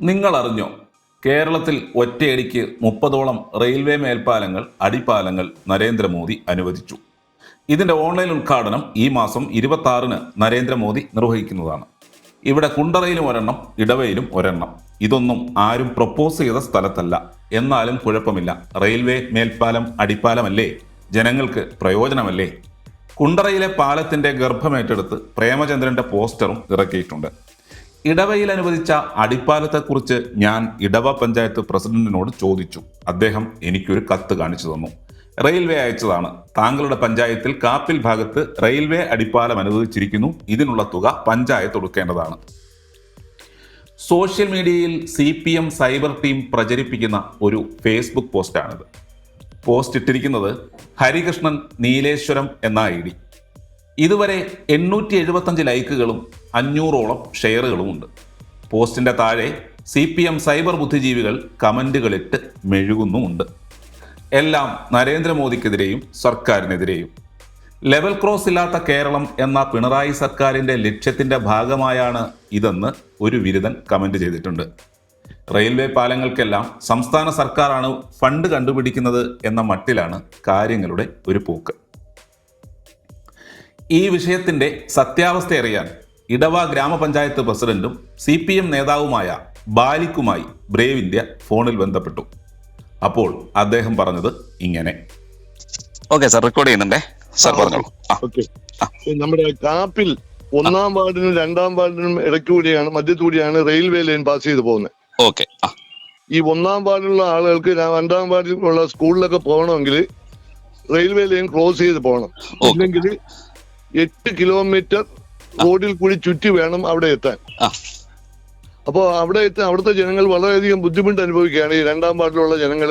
നിങ്ങൾ അറിഞ്ഞോ കേരളത്തിൽ ഒറ്റയടിക്ക് മുപ്പതോളം റെയിൽവേ മേൽപ്പാലങ്ങൾ അടിപ്പാലങ്ങൾ നരേന്ദ്രമോദി അനുവദിച്ചു. ഇതിന്റെ ഓൺലൈൻ ഉദ്ഘാടനം ഈ മാസം ഇരുപത്തി ആറിന് നരേന്ദ്രമോദി നിർവഹിക്കുന്നതാണ്. ഇവിടെ കുണ്ടറയിലും ഒരെണ്ണം ഇടവയിലും ഒരെണ്ണം. ഇതൊന്നും ആരും പ്രപ്പോസ് ചെയ്ത സ്ഥലത്തല്ല. എന്നാലും കുഴപ്പമില്ല. റെയിൽവേ മേൽപ്പാലം അടിപ്പാലമല്ലേ? ജനങ്ങൾക്ക് പ്രയോജനമല്ലേ? കുണ്ടറയിലെ പാലത്തിന്റെ ഗർഭമേറ്റെടുത്ത് പ്രേമചന്ദ്രന്റെ പോസ്റ്ററും ഇറക്കിയിട്ടുണ്ട്. ഇടവയിൽ അനുവദിച്ച അടിപ്പാലത്തെക്കുറിച്ച് ഞാൻ ഇടവ പഞ്ചായത്ത് പ്രസിഡന്റിനോട് ചോദിച്ചു. അദ്ദേഹം എനിക്കൊരു കത്ത് കാണിച്ചു തന്നു. റെയിൽവേ അയച്ചതാണ്. താങ്കളുടെ പഞ്ചായത്തിൽ കാപ്പിൽ ഭാഗത്ത് റെയിൽവേ അടിപ്പാലം അനുവദിച്ചിരിക്കുന്നു. ഇതിനുള്ള തുക പഞ്ചായത്ത് കൊടുക്കേണ്ടതാണ് സോഷ്യൽ മീഡിയയിൽ C P M cyber team പ്രചരിപ്പിക്കുന്ന ഒരു ഫേസ്ബുക്ക് പോസ്റ്റാണിത്. പോസ്റ്റ് ഇട്ടിരിക്കുന്നത് ഹരികൃഷ്ണൻ നീലേശ്വരം എന്ന ഐ ഡി. ഇതുവരെ എണ്ണൂറ്റി എഴുപത്തഞ്ച് ലൈക്കുകളും അഞ്ഞൂറോളം ഷെയറുകളുമുണ്ട്. പോസ്റ്റിന്റെ താഴെ സി പി എം സൈബർ ബുദ്ധിജീവികൾ കമന്റുകളിട്ട് മെഴുകുന്നുമുണ്ട്. എല്ലാം നരേന്ദ്രമോദിക്കെതിരെയും സർക്കാരിനെതിരെയും. ലെവൽ ക്രോസ് ഇല്ലാത്ത കേരളം എന്ന പിണറായി സർക്കാരിന്റെ ലക്ഷ്യത്തിന്റെ ഭാഗമായാണ് ഇതെന്ന് ഒരു വിരുദൻ കമന്റ് ചെയ്തിട്ടുണ്ട്. റെയിൽവേ പാലങ്ങൾക്കെല്ലാം സംസ്ഥാന സർക്കാരാണ് ഫണ്ട് കണ്ടുപിടിക്കുന്നത് എന്ന മട്ടിലാണ് കാര്യങ്ങളുടെ ഒരു പോക്ക്. ഈ വിഷയത്തിന്റെ സത്യാവസ്ഥ അറിയാൻ ഇടവ ഗ്രാമപഞ്ചായത്ത് പ്രസിഡന്റും സി പി എം നേതാവുമായ ബാലിക്കുമായി ബ്രേവ് ഇന്ത്യ ഫോണിൽ ബന്ധപ്പെട്ടു. അപ്പോൾ അദ്ദേഹം പറഞ്ഞത് ഇങ്ങനെ. ഓക്കെ സാർ റെക്കോർഡ് ചെയ്യുന്നുണ്ടേ? സാർ പറഞ്ഞോളൂ. നമ്മുടെ കാപ്പിൽ ഒന്നാം വാർഡിനും രണ്ടാം വാർഡിനും ഇടയ്ക്കൂടിയാണ് മധ്യത്തൂടിയാണ് റെയിൽവേ ലൈൻ പാസ് ചെയ്ത് പോകുന്നത്. ഓക്കെ ഈ ഒന്നാം വാർഡിലുള്ള ആളുകൾക്ക് രണ്ടാം വാർഡിലുള്ള സ്കൂളിലൊക്കെ പോകണമെങ്കിൽ റെയിൽവേ ലൈൻ ക്രോസ് ചെയ്ത് പോകണം. അല്ലെങ്കിൽ എട്ട് കിലോമീറ്റർ റോഡിൽ കൂടി ചുറ്റി വേണം അവിടെ എത്താൻ. അപ്പോൾ അവിടെ എത്താൻ അവിടുത്തെ ജനങ്ങൾ വളരെയധികം ബുദ്ധിമുട്ട് അനുഭവിക്കുകയാണ് ഈ രണ്ടാം വാർഡിലുള്ള ജനങ്ങൾ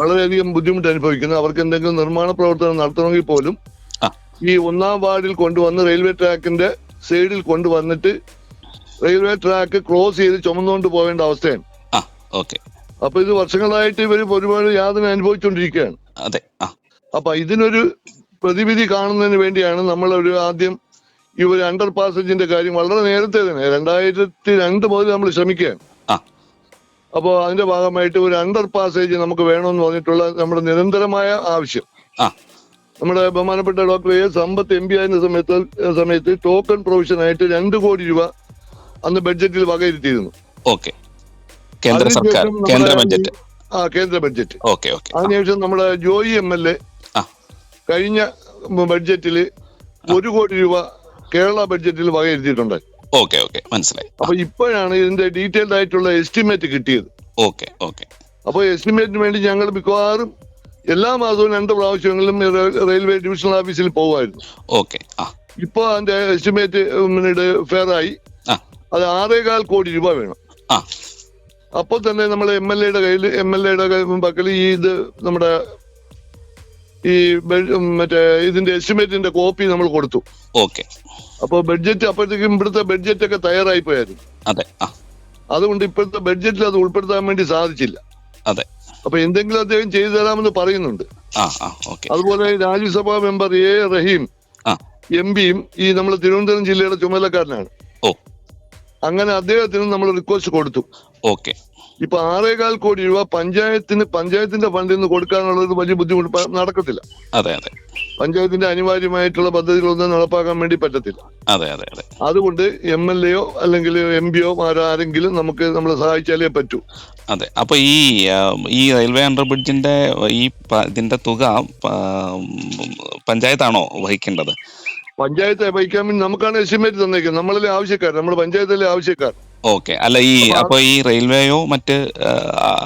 വളരെയധികം ബുദ്ധിമുട്ട് അനുഭവിക്കുന്നു. അവർക്ക് എന്തെങ്കിലും നിർമ്മാണ പ്രവർത്തനം നടത്തണമെങ്കിൽ പോലും ഈ ഒന്നാം വാർഡിൽ കൊണ്ടുവന്ന് റെയിൽവേ ട്രാക്കിന്റെ സൈഡിൽ കൊണ്ടുവന്നിട്ട് റെയിൽവേ ട്രാക്ക് ക്രോസ് ചെയ്ത് ചുമന്നുകൊണ്ട് പോകേണ്ട അവസ്ഥയാണ്. അപ്പൊ ഇത് വർഷങ്ങളായിട്ട് ഇവർ ഒരുപാട് യാതന അനുഭവിച്ചുകൊണ്ടിരിക്കുകയാണ് അതെ അപ്പൊ ഇതിനൊരു പ്രതിവിധി കാണുന്നതിന് വേണ്ടിയാണ് നമ്മൾ ഒരു ആദ്യം ഈ ഒരു അണ്ടർ പാസേജിന്റെ കാര്യം വളരെ നേരത്തെ തന്നെ രണ്ടായിരത്തി രണ്ട് മുതൽ നമ്മൾ ശ്രമിക്കുകയാണ്. ആ. അപ്പോൾ അതിന്റെ ഭാഗമായിട്ട് ഒരു അണ്ടർ പാസേജ് നമുക്ക് വേണമെന്ന് പറഞ്ഞിട്ടുള്ള നമ്മുടെ നിരന്തരമായ ആവശ്യം. നമ്മുടെ ബഹുമാനപ്പെട്ട doctor A Sampath M P ആയിരുന്ന സമയത്ത് സമയത്ത് ടോക്കൺ പ്രൊവിഷൻ ആയിട്ട് രണ്ട് കോടി രൂപ അന്ന് ബഡ്ജറ്റിൽ വകയിരുത്തിയിരുന്നു. ഓക്കെ. കേന്ദ്ര സർക്കാർ കേന്ദ്ര ബഡ്ജറ്റ്. ആ കേന്ദ്ര ബഡ്ജറ്റ്. Okay okay. അതിനുശേഷം നമ്മുടെ ജോയി എം എൽ എ കഴിഞ്ഞ ബഡ്ജറ്റിൽ ഒരു കോടി രൂപ കേരള ബഡ്ജറ്റിൽ വകയിരുത്തിയിട്ടുണ്ട് ഓക്കെ ഓക്കെ. മനസ്സിലായി. അപ്പൊ ഇപ്പോഴാണ് ഇതിന്റെ ഡീറ്റെയിൽഡ് ആയിട്ടുള്ള എസ്റ്റിമേറ്റ് കിട്ടിയത്. Okay okay. അപ്പോൾ എസ്റ്റിമേറ്റിന് വേണ്ടി ഞങ്ങൾ മിക്കവാറും എല്ലാ മാസവും രണ്ട് പ്രാവശ്യങ്ങളിലും റെയിൽവേ ഡിവിഷണൽ ഓഫീസിൽ പോകുമായിരുന്നു ഓക്കെ ഇപ്പൊ അതിന്റെ എസ്റ്റിമേറ്റ് ഫെയർ ആയി അത് ആറേകാൽ കോടി രൂപ വേണം. അപ്പോൾ തന്നെ നമ്മൾ എം എൽ എയുടെ കയ്യിൽ എം എൽ എയുടെ പക്കൽ ഈ ഇത് നമ്മുടെ ഈ മറ്റേ ഇതിന്റെ എസ്റ്റിമേറ്റിന്റെ കോപ്പി നമ്മൾ കൊടുത്തു. ഓക്കെ. അപ്പോൾ ബഡ്ജറ്റ് അപ്പോഴത്തേക്കും ഇവിടുത്തെ ബഡ്ജറ്റ് ഒക്കെ തയ്യാറായി പോയായിരുന്നു അതെ അതുകൊണ്ട് ഇപ്പോഴത്തെ ബഡ്ജറ്റിൽ അത് ഉൾപ്പെടുത്താൻ വേണ്ടി സാധിച്ചില്ല. അതെ. അപ്പൊ എന്തെങ്കിലും അദ്ദേഹം ചെയ്തു തരാമെന്ന് പറയുന്നുണ്ട്. അതുപോലെ Rajya Sabha member A Rahim M പിയും ഈ നമ്മുടെ തിരുവനന്തപുരം ജില്ലയുടെ ചുമതലക്കാരനാണ്. ഓ. അങ്ങനെ അദ്ദേഹത്തിന് നമ്മൾ റിക്വസ്റ്റ് കൊടുത്തു. ഓക്കെ. ഇപ്പൊ ആറേകാൽ കോടി രൂപ പഞ്ചായത്തിന് പഞ്ചായത്തിന്റെ ഫണ്ടിൽ നിന്ന് കൊടുക്കാനുള്ളത് വലിയ ബുദ്ധിമുട്ട് നടക്കത്തില്ല. അതെ അതെ. പഞ്ചായത്തിന്റെ അനിവാര്യമായിട്ടുള്ള പദ്ധതികളൊന്നും നടപ്പാക്കാൻ വേണ്ടി പറ്റത്തില്ല. അതെ അതെ അതെ. അതുകൊണ്ട് എം എൽ എയോ അല്ലെങ്കിൽ എം പിയോ ആരെങ്കിലും നമുക്ക് നമ്മളെ സഹായിച്ചാലേ പറ്റൂ. അതെ. അപ്പൊ ഈ ഈ റെയിൽവേ അണ്ടർ ബ്രിഡ്ജിന്റെ ഈ ഇതിന്റെ തുക പഞ്ചായത്താണോ വഹിക്കേണ്ടത്? പഞ്ചായത്ത് വഹിക്കാൻ വേണ്ടി നമുക്കാണ് എസ്റ്റിമേറ്റ് തന്നേക്കുന്നത്. നമ്മളല്ലേ ആവശ്യക്കാർ നമ്മുടെ പഞ്ചായത്തല്ലേ ആവശ്യക്കാർ ഓക്കെ. അല്ല ഈ അപ്പൊ ഈ റെയിൽവേയോ മറ്റ്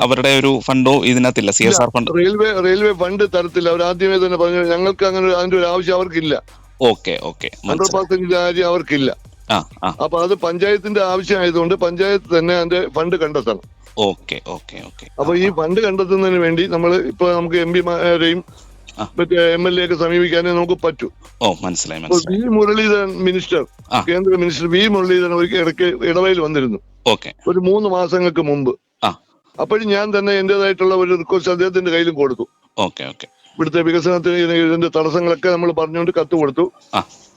അവരുടെ ഒരു ഫണ്ടോ ഇതിനകത്തില്ല? C S R fund? Railway railway fund തരത്തില്ല. അവർ ആദ്യമേ തന്നെ പറഞ്ഞു ഞങ്ങൾക്ക് അങ്ങനെ അതിന്റെ ഒരു ആവശ്യം അവർക്കില്ല. Okay okay. ഹൺഡ്രഡ് പെർസെന്റ് കാര്യം അവർക്കില്ല. അപ്പൊ അത് പഞ്ചായത്തിന്റെ ആവശ്യമായതുകൊണ്ട് പഞ്ചായത്ത് തന്നെ അതിന്റെ ഫണ്ട് കണ്ടെത്തണം. Okay okay okay. അപ്പൊ ഈ ഫണ്ട് കണ്ടെത്തുന്നതിന് വേണ്ടി നമ്മൾ ഇപ്പൊ നമുക്ക് എം പിമാരെയും എം എൽ എ ഒക്കെ സമീപിക്കാനേ നമുക്ക് പറ്റൂ. ഓ മനസ്സിലായി വി മുരളീധരൻ മിനിസ്റ്റർ കേന്ദ്ര മിനിസ്റ്റർ വി മുരളീധരൻ ഒരിക്കൽ ഇടയ്ക്ക് ഇടവയിൽ വന്നിരുന്നു. ഓക്കെ. ഒരു മൂന്ന് മാസങ്ങൾക്ക് മുമ്പ്. അപ്പോഴും ഞാൻ തന്നെ എന്റേതായിട്ടുള്ള ഒരു റിക്വസ്റ്റ് അദ്ദേഹത്തിന്റെ കയ്യിലും കൊടുത്തു. Okay okay. ഇവിടുത്തെ വികസനത്തിന് ഇതിന് ഇതിന്റെ തടസ്സങ്ങളൊക്കെ നമ്മൾ പറഞ്ഞുകൊണ്ട് കത്ത് കൊടുത്തു.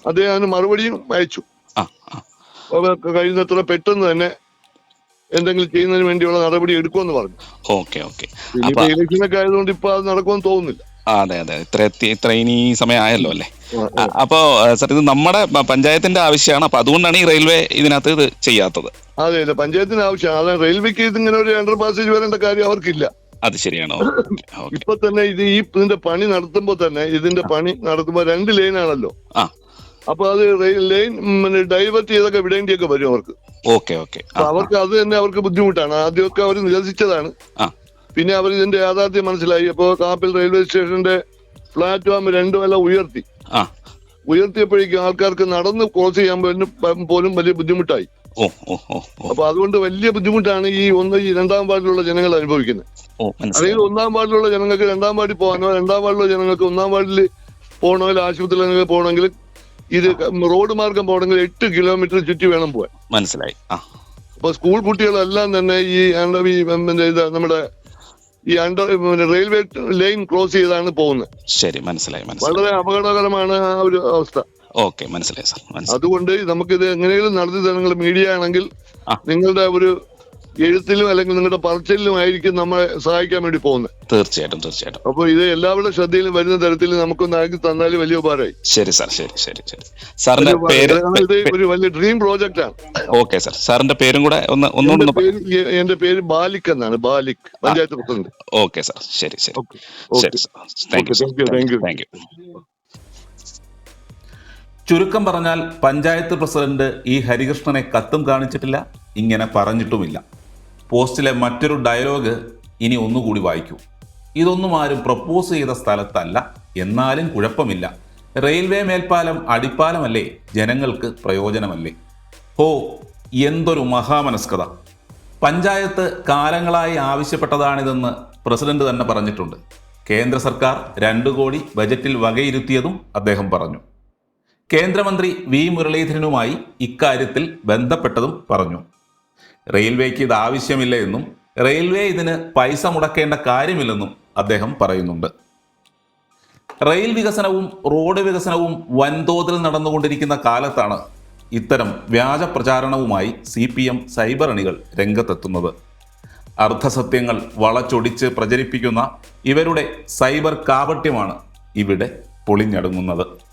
അദ്ദേഹം അതിന് മറുപടിയും അയച്ചു. കഴിയുന്നത്ര പെട്ടെന്ന് തന്നെ എന്തെങ്കിലും ചെയ്യുന്നതിന് വേണ്ടിയുള്ള നടപടി എടുക്കുമെന്ന് പറഞ്ഞു. Okay okay. ഇനിയിപ്പോ ഇലക്ഷനൊക്കെ ആയതുകൊണ്ട് ഇപ്പൊ അത് നടക്കുമെന്ന് തോന്നുന്നില്ല. അതെ അതെ. ഇത്ര ഇത്ര ഇനി സമയമായല്ലോ അല്ലേ? അപ്പോ സർ ഇത് നമ്മുടെ പഞ്ചായത്തിന്റെ ആവശ്യമാണ്. അപ്പൊ അതുകൊണ്ടാണ് ഈ റെയിൽവേ ഇതിനകത്ത് ഇത് ചെയ്യാത്തത്. അതെ അതെ. പഞ്ചായത്തിന് ആവശ്യമാണ്. അതെ റെയിൽവേക്ക് ഇതിങ്ങനെ ഒരു അണ്ടർ പാസേജ് വരേണ്ട കാര്യം അവർക്കില്ല. അത് ശരിയാണോ. ഇപ്പൊ തന്നെ ഇത് ഈ ഇതിന്റെ പണി നടത്തുമ്പോ തന്നെ ഇതിന്റെ പണി നടത്തുമ്പോ രണ്ട് ലൈനാണല്ലോ ആ. അപ്പൊ അത് ലൈൻ ഡൈവേർട്ട് ചെയ്തൊക്കെ വിടേണ്ടിയൊക്കെ വരും അവർക്ക്. Okay okay. അവർക്ക് അത് തന്നെ അവർക്ക് ബുദ്ധിമുട്ടാണ്. ആദ്യമൊക്കെ അവർ നിരസിച്ചതാണ്. ആ. പിന്നെ അവർ ഇതിന്റെ യാഥാർത്ഥ്യം മനസ്സിലായി. അപ്പോ കാപ്പിൽ റെയിൽവേ സ്റ്റേഷന്റെ പ്ലാറ്റ്ഫോം രണ്ടു വില ഉയർത്തി. ഉയർത്തിയപ്പോഴേക്കും ആൾക്കാർക്ക് നടന്ന് ക്രോസ് ചെയ്യാൻ പോലും വലിയ ബുദ്ധിമുട്ടായി. അപ്പൊ അതുകൊണ്ട് വലിയ ബുദ്ധിമുട്ടാണ് ഈ ഒന്ന് ഈ രണ്ടാം വാർഡിലുള്ള ജനങ്ങൾ അനുഭവിക്കുന്നത്. അതായത് അല്ലെങ്കിൽ ഒന്നാം വാർഡിലുള്ള ജനങ്ങൾക്ക് രണ്ടാം വാർഡിൽ പോകാനോ രണ്ടാം വാർഡിലുള്ള ജനങ്ങൾക്ക് ഒന്നാം വാർഡിൽ പോകണമെങ്കിൽ ആശുപത്രിയിൽ പോകണമെങ്കിൽ ഇത് റോഡ് മാർഗം പോകണമെങ്കിൽ എട്ട് കിലോമീറ്റർ ചുറ്റി വേണം പോവാൻ മനസ്സിലായി. അപ്പൊ സ്കൂൾ കുട്ടികളെല്ലാം തന്നെ ഈ നമ്മുടെ ഈ അണ്ടർ പിന്നെ റെയിൽവേ ലൈൻ ക്രോസ് ചെയ്താണ് പോകുന്നത്. ശരി മനസ്സിലായി മനസ്സിലായി. വളരെ അപകടകരമാണ് ആ ഒരു അവസ്ഥ. ഓക്കെ മനസ്സിലായി സാർ മനസ്സിലായി. അതുകൊണ്ട് നമുക്കിത് എങ്ങനെയെങ്കിലും നടത്തി തരണങ്ങൾ മീഡിയ ആണെങ്കിൽ ആ. നിങ്ങളുടെ ഒരു എഴുത്തിലും അല്ലെങ്കിൽ നിങ്ങളുടെ പറച്ചിലും ആയിരിക്കും നമ്മളെ സഹായിക്കാൻ വേണ്ടി പോകുന്നത്. തീർച്ചയായിട്ടും തീർച്ചയായിട്ടും. അപ്പൊ ഇത് എല്ലാവരുടെ ശ്രദ്ധയിലും വരുന്ന തരത്തിൽ നമുക്കൊന്ന് ആക്കി തന്നാൽ വലിയ ഉപകാരമായി. ശരി സാർ ശരി ശരി ശരി. സാറിന്റെ പേര് ഇത് ഒരു വലിയ ഡ്രീം പ്രോജക്റ്റ് ആണ്. Okay sir. സാറിന്റെ പേരും കൂടെ ഒന്ന് എന്റെ ഒന്നുകൂടെ പേര് എന്റെ പേര് ബാലിക് എന്നാണ് Balik panchayat president. Okay sir. ശരി ശരി. ഓക്കെ ശരി sir. Thank you Okay, thank you, thank you. Thank you ചുരുക്കം പറഞ്ഞാൽ പഞ്ചായത്ത് പ്രസിഡന്റ് ഈ ഹരികൃഷ്ണനെ കത്തും കാണിച്ചിട്ടില്ല ഇങ്ങനെ പറഞ്ഞിട്ടുമില്ല. പോസ്റ്റിലെ മറ്റൊരു ഡയലോഗ് ഇനി ഒന്നുകൂടി വായിക്കൂ. ഇതൊന്നും ആരും പ്രപ്പോസ് ചെയ്ത സ്ഥലത്തല്ല. എന്നാലും കുഴപ്പമില്ല. റെയിൽവേ മേൽപ്പാലം അടിപ്പാലമല്ലേ? ജനങ്ങൾക്ക് പ്രയോജനമല്ലേ? ഹോ എന്തൊരു മഹാമനസ്കത. പഞ്ചായത്ത് കാലങ്ങളായി ആവശ്യപ്പെട്ടതാണിതെന്ന് പ്രസിഡന്റ് തന്നെ പറഞ്ഞിട്ടുണ്ട്. കേന്ദ്ര സർക്കാർ രണ്ടു കോടി ബജറ്റിൽ വകയിരുത്തിയതും അദ്ദേഹം പറഞ്ഞു. കേന്ദ്രമന്ത്രി വി. മുരളീധരനുമായി ഇക്കാര്യത്തിൽ ബന്ധപ്പെട്ടതും പറഞ്ഞു. റെയിൽവേക്ക് ഇത് ആവശ്യമില്ല എന്നും റെയിൽവേ ഇതിന് പൈസ മുടക്കേണ്ട കാര്യമില്ലെന്നും അദ്ദേഹം പറയുന്നുണ്ട്. റെയിൽ വികസനവും റോഡ് വികസനവും വൻതോതിൽ നടന്നുകൊണ്ടിരിക്കുന്ന കാലത്താണ് ഇത്തരം വ്യാജ പ്രചാരണവുമായി സി പി എം സൈബർ അണികൾ രംഗത്തെത്തുന്നത്. അർദ്ധസത്യങ്ങൾ വളച്ചൊടിച്ച് പ്രചരിപ്പിക്കുന്ന ഇവരുടെ സൈബർ കാപട്യമാണ് ഇവിടെ പൊളിഞ്ഞടുങ്ങുന്നത്.